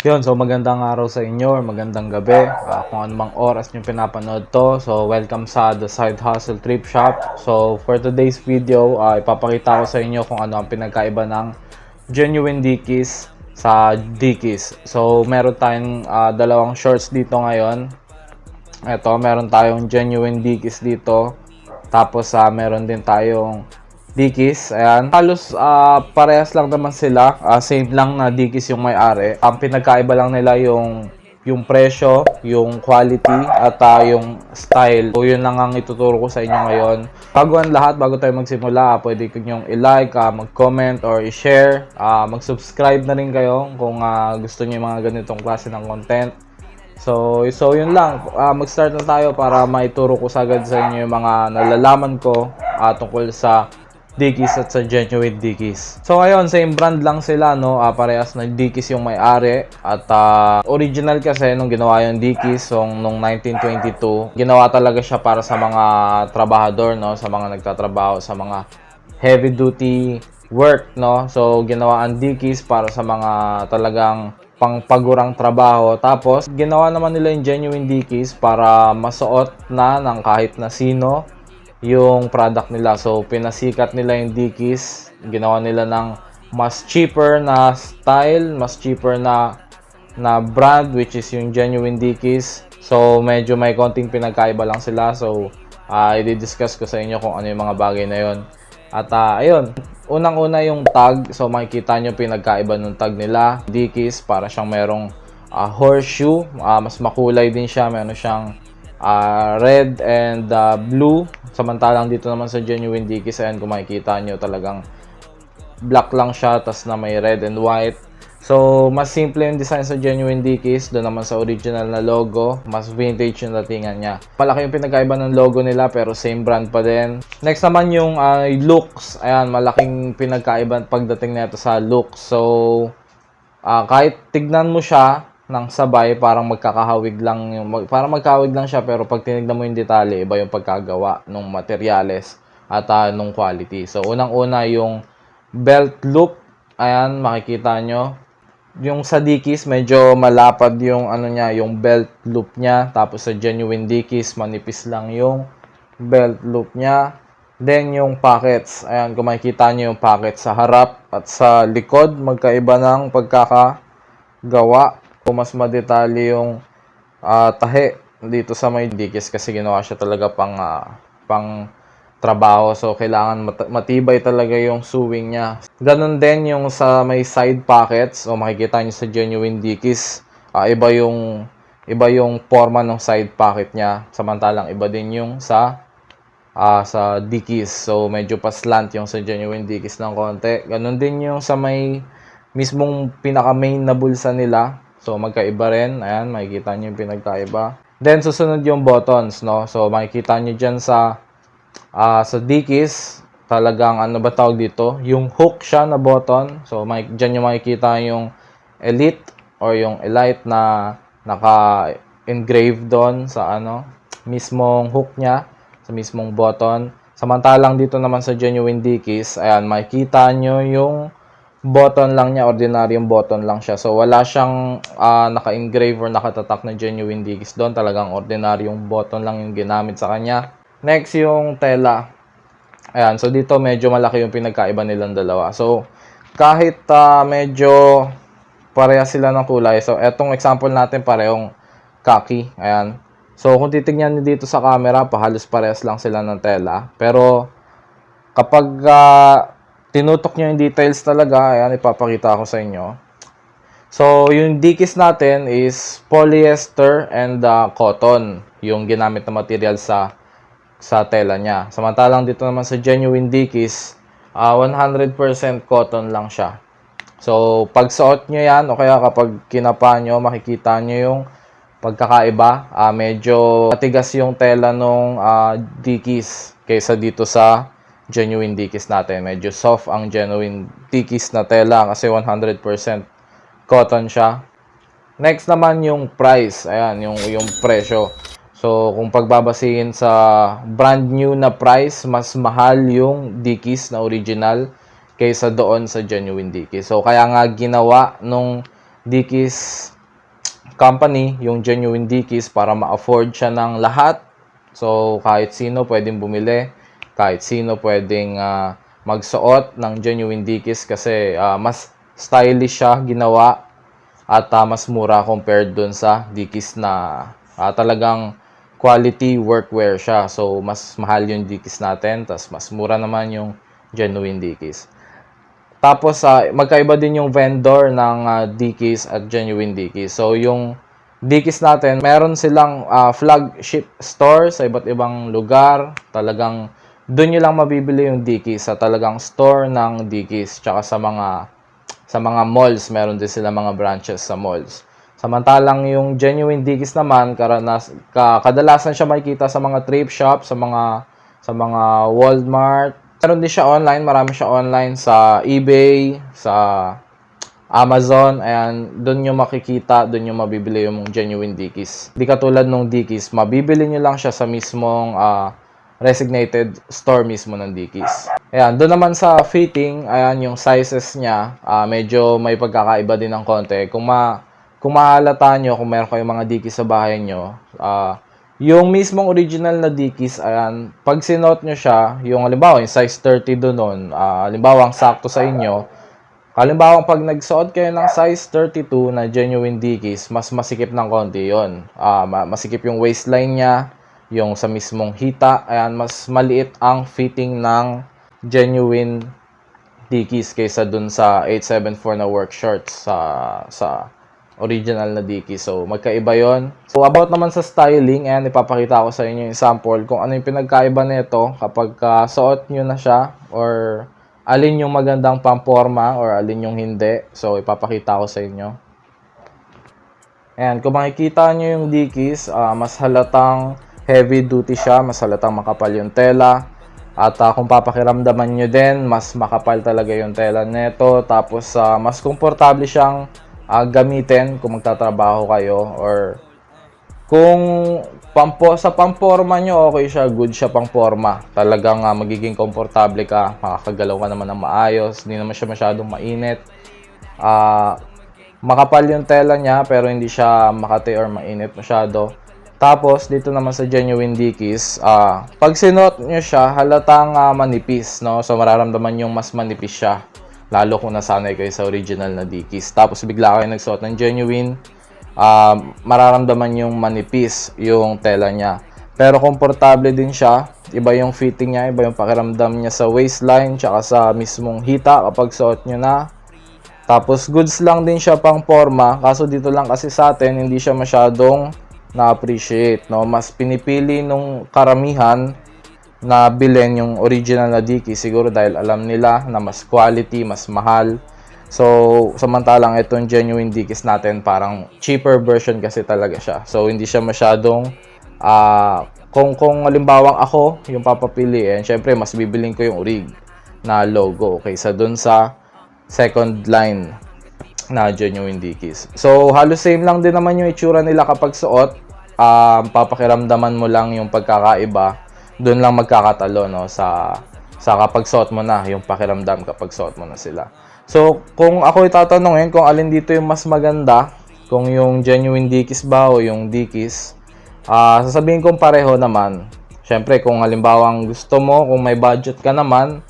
Yun, so magandang araw sa inyo or magandang gabi. Ah, kung anumang oras nyo pinapanood to. So, welcome sa The Side Hustle Trip Shop. So, for today's video, ah, ipapakita ko sa inyo kung ano ang pinagkaiba ng genuine Dickies sa Dickies. So, meron tayong ah, dalawang shorts dito ngayon. Ito, meron tayong genuine Dickies dito. Tapos, ah, meron din tayong Dickies, ayan. Halos ah, parehas lang naman sila. Ah, same lang na Dickies yung may-ari. Ang pinagkaiba lang nila yung yung presyo, yung quality, at ah, yung style. So, yun lang ang ituturo ko sa inyo ngayon. Bago ang lahat, bago tayo magsimula, pwede nyong i-like, ah, mag-comment, or i-share. Ah, mag-subscribe na rin kayo kung ah, gusto niyo yung mga ganitong klase ng content. So, so yun lang. Ah, mag-start na tayo para maituro ko sagad sa inyo yung mga nalalaman ko ah, tungkol sa Dickies at sa Genuine Dickies. So ngayon, same brand lang sila, no? Ah, parehas na Dickies yung may-ari. At ah, original kasi nung ginawa yung Dickies so, nung 1922, ginawa talaga siya para sa mga trabahador, no? Sa mga nagtatrabaho, sa mga heavy duty work, no? So, ginawa ang Dickies para sa mga talagang pangpagurang trabaho. Tapos, ginawa naman nila yung genuine Dickies para masuot na ng kahit na sino yung product nila. So, pinasikat nila yung Dickies. Ginawa nila ng mas cheaper na style, mas cheaper na na brand which is yung genuine Dickies. So, medyo may konting pinagkaiba lang sila. So, uh, i-discuss ko sa inyo kung ano yung mga bagay na yon. At ah, ayun, unang-una yung tag. So, makikita nyo pinagkaiba ng tag nila. Dickies, para siyang merong ah, horseshoe. Ah, mas makulay din siya. Meron siyang ah, red and ah, blue. Samantalang dito naman sa genuine Dickies, ayan kung makikita nyo talagang black lang siya, tas na may red and white. So, mas simple yung design sa genuine Dickies. Doon naman sa original na logo, mas vintage yung datingan niya. Malaki yung pinagkaiba ng logo nila, pero same brand pa din. Next naman yung ah, looks. Ayan, malaking pinagkaiba pagdating nito sa looks. So, ah, kahit tignan mo siya ng sabay, parang magkakahawig lang yung, mag, parang magkahawig lang siya, pero pag tinignan mo yung detalye, iba yung pagkagawa ng materyales at ah, nung quality. So, unang-una yung belt loop. Ayan, makikita nyo. Yung sa Dickies, medyo malapad yung ano niya, yung belt loop niya. Tapos sa genuine Dickies, manipis lang yung belt loop niya. Then yung pockets. Ayan, kung makikita nyo yung pockets sa harap at sa likod, magkaiba ng pagkakagawa. Mas madetalye yung ah, tahi dito sa may Dickies kasi ginawa siya talaga pang ah, pang trabaho. So, kailangan mat- matibay talaga yung sewing niya. Ganon din yung sa may side pockets. So, makikita niyo sa genuine Dickies. ah, iba yung iba yung forma ng side pocket niya. Samantalang iba din yung sa ah, sa Dickies. So, medyo pa slant yung sa genuine Dickies ng konti. Ganon din yung sa may mismong pinaka main na bulsa nila. So, magkaiba rin. Ayan, makikita niyo yung pinagkaiba. Then, susunod yung buttons, no? So, makikita niyo dyan sa Ah, sa Dickies, talagang ano ba tawag dito? Yung hook siya na button. So, may, dyan yung makikita yung Elite or yung Elite na naka-engrave doon sa ano, mismong hook niya, sa mismong button. Samantalang dito naman sa Genuine Dickies, ayan, makikita nyo yung button lang niya, ordinaryong button lang siya. So, wala siyang ah, naka-engrave or nakatatak na Genuine Dickies doon. Talagang ordinaryong button lang yung ginamit sa kanya. Next, yung tela. Ayan, so dito medyo malaki yung pinagkaiba nilang dalawa. So, kahit ah, medyo pareha sila ng kulay. So, etong example natin parehong kaki. Ayan. So, kung titignan niyo dito sa camera, pahalos parehas lang sila ng tela. Pero, kapag ah, tinutok niyo yung details talaga, ayan, ipapakita ko sa inyo. So, yung Dickies natin is polyester and ah, cotton yung ginamit na material sa sa tela niya. Samantalang dito naman sa genuine Dickies, ah, 100% cotton lang siya. So, pag suot nyo yan, o kaya kapag kinapa nyo, makikita nyo yung pagkakaiba. Ah, medyo matigas yung tela nung ah, Dickies kaysa dito sa genuine Dickies natin. Medyo soft ang genuine Dickies na tela kasi 100% cotton siya. Next naman yung price. Ayan, yung, yung presyo. So, kung pagbabasihin sa brand new na price, mas mahal yung Dickies na original kaysa doon sa genuine Dickies. So, kaya nga ginawa nung Dickies company, yung genuine Dickies para ma-afford siya ng lahat. So kahit sino pwedeng bumili, kahit sino pwedeng ah, magsuot ng genuine Dickies kasi ah, mas stylish siya ginawa at ah, mas mura compared dun sa Dickies na ah, talagang quality workwear siya. So mas mahal yung Dickies natin, tas mas mura naman yung genuine Dickies. Tapos sa magkaiba din yung vendor ng ah, Dickies at Genuine Dickies. So yung Dickies natin, meron silang ah, flagship store sa iba't ibang lugar. Talagang doon nyo lang mabibili yung Dickies sa talagang store ng Dickies. Tsaka sa mga sa mga malls, meron din sila mga branches sa malls. Samantalang yung Genuine Dickies naman, karanas, ka, kadalasan siya makikita sa mga thrift shop, sa mga sa mga Walmart. Meron din siya online, marami siya online sa eBay, sa Amazon, ayan, doon nyo makikita, doon nyo mabibili yung genuine Dickies. Di katulad nung Dickies, mabibili nyo lang siya sa mismong ah, designated store mismo ng Dickies. Ayan, doon naman sa fitting, ayan, yung sizes niya, ah, medyo may pagkakaiba din ng konti. Kung ma kung mahalata nyo, kung meron kayong mga Dickies sa bahay nyo, ah, yung mismong original na Dickies, ayan, pag sinuot nyo siya, yung halimbawa, yung size 30 doon nun, ah, halimbawa, ang sakto sa inyo, halimbawa, pag nagsuot kayo ng size 32 na genuine Dickies, mas masikip ng konti yon ma- masikip yung waistline niya, yung sa mismong hita, ayan, mas maliit ang fitting ng genuine Dickies kaysa dun sa 874 na work shorts sa sa original na Dickies. So, magkaiba yon. So, about naman sa styling, ayan, ipapakita ko sa inyo yung sample kung ano yung pinagkaiba nito kapag uh, suot nyo na siya or alin yung magandang pamporma or alin yung hindi. So, ipapakita ko sa inyo. Ayan, kung makikita nyo yung Dickies, ah, mas halatang heavy duty siya, mas halatang makapal yung tela. At ah, kung papakiramdaman nyo din, mas makapal talaga yung tela neto. Tapos, ah, mas komportable siyang ah, gamitin kung magtatrabaho kayo or kung pampo sa pamporma nyo, okay siya, good siya pang forma. Talagang ah, magiging komportable ka, makakagalaw ka naman ng maayos, hindi naman siya masyadong mainit. Ah, makapal yung tela niya pero hindi siya makati or mainit masyado. Tapos dito naman sa genuine Dickies, ah pag sinuot niyo siya, halatang ah, manipis, no? So mararamdaman yung mas manipis siya. Lalo kung nasanay kayo sa original na Dickies. Tapos bigla kayo nagsuot ng genuine, ah mararamdaman yung manipis yung tela niya. Pero komportable din siya. Iba yung fitting niya, iba yung pakiramdam niya sa waistline, tsaka sa mismong hita kapag suot nyo na. Tapos goods lang din siya pang forma, kaso dito lang kasi sa atin hindi siya masyadong na-appreciate, no? Mas pinipili nung karamihan na bilhin yung original na Dickies siguro dahil alam nila na mas quality, mas mahal. So, samantalang itong genuine Dickies natin parang cheaper version kasi talaga siya. So, hindi siya masyadong ah kung kung halimbawa ako yung papapiliin, syempre mas bibiling ko yung orig na logo kaysa dun sa second line na genuine Dickies. So, halos same lang din naman yung itsura nila kapag suot. Um, papakiramdaman mo lang yung pagkakaiba. Doon lang magkakatalo, no? Sa, sa kapag suot mo na, yung pakiramdam kapag suot mo na sila. So, kung ako itatanungin kung alin dito yung mas maganda, kung yung genuine Dickies ba o yung Dickies, ah sasabihin kong pareho naman. Siyempre, kung halimbawa ang gusto mo, kung may budget ka naman,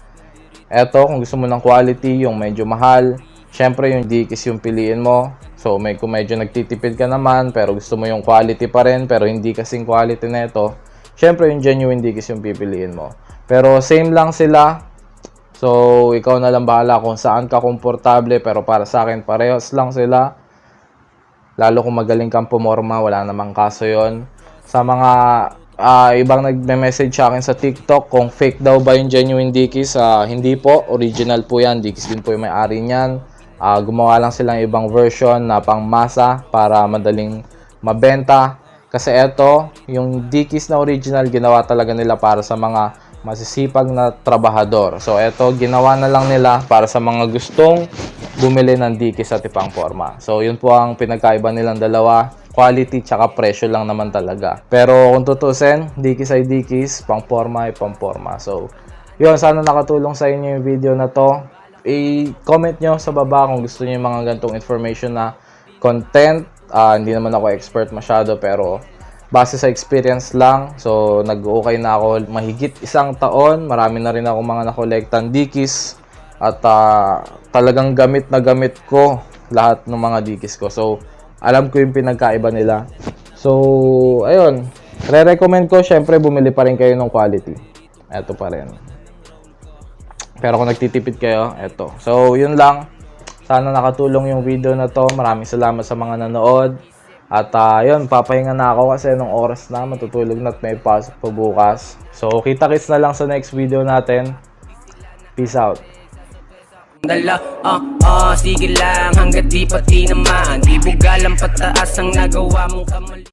Eto, kung gusto mo ng quality, yung medyo mahal, syempre yung Dickies yung piliin mo. So, may, kung medyo nagtitipid ka naman, pero gusto mo yung quality pa rin, pero hindi kasing quality nito, syempre yung genuine Dickies yung pipiliin mo. Pero same lang sila. So, ikaw na lang bahala kung saan ka komportable, pero para sa akin, parehas lang sila. Lalo kung magaling kang pumorma, wala namang kaso yon Sa mga ah, ibang nagme-message sa akin sa TikTok kung fake daw ba yung genuine Dickies. Ah, hindi po, original po yan. Dickies din po yung may-ari niyan. Ah, gumawa lang silang ibang version na pang masa para madaling mabenta. Kasi eto, yung Dickies na original, ginawa talaga nila para sa mga masisipag na trabahador. So eto, ginawa na lang nila para sa mga gustong bumili ng Dickies at ipang forma. So yun po ang pinagkaiba nilang dalawa quality tsaka presyo lang naman talaga. Pero kung tutusin, Dickies ay Dickies, pang forma ay pang forma. So, yun, sana nakatulong sa inyo yung video na to. I-comment nyo sa baba kung gusto niyo yung mga gantong information na content. Ah, hindi naman ako expert masyado pero base sa experience lang. So, nag-okay na ako mahigit isang taon. Marami na rin ako mga nakolektan dikis. At ah, talagang gamit na gamit ko lahat ng mga dikis ko. So, alam ko yung pinagkaiba nila. So, ayun. Re-recommend ko, syempre, bumili pa rin kayo ng quality. Ito pa rin. Pero kung nagtitipid kayo, eto. So, yun lang. Sana nakatulong yung video na to. Maraming salamat sa mga nanood. At ah, yun, papahinga na ako kasi nung oras na, matutulog na at may pasok pa bukas. So, kita-kits na lang sa next video natin. Peace out. Dala, ah, ah, sige lang hanggat di pati naman Di bugalang pataas ang nagawa mong kamali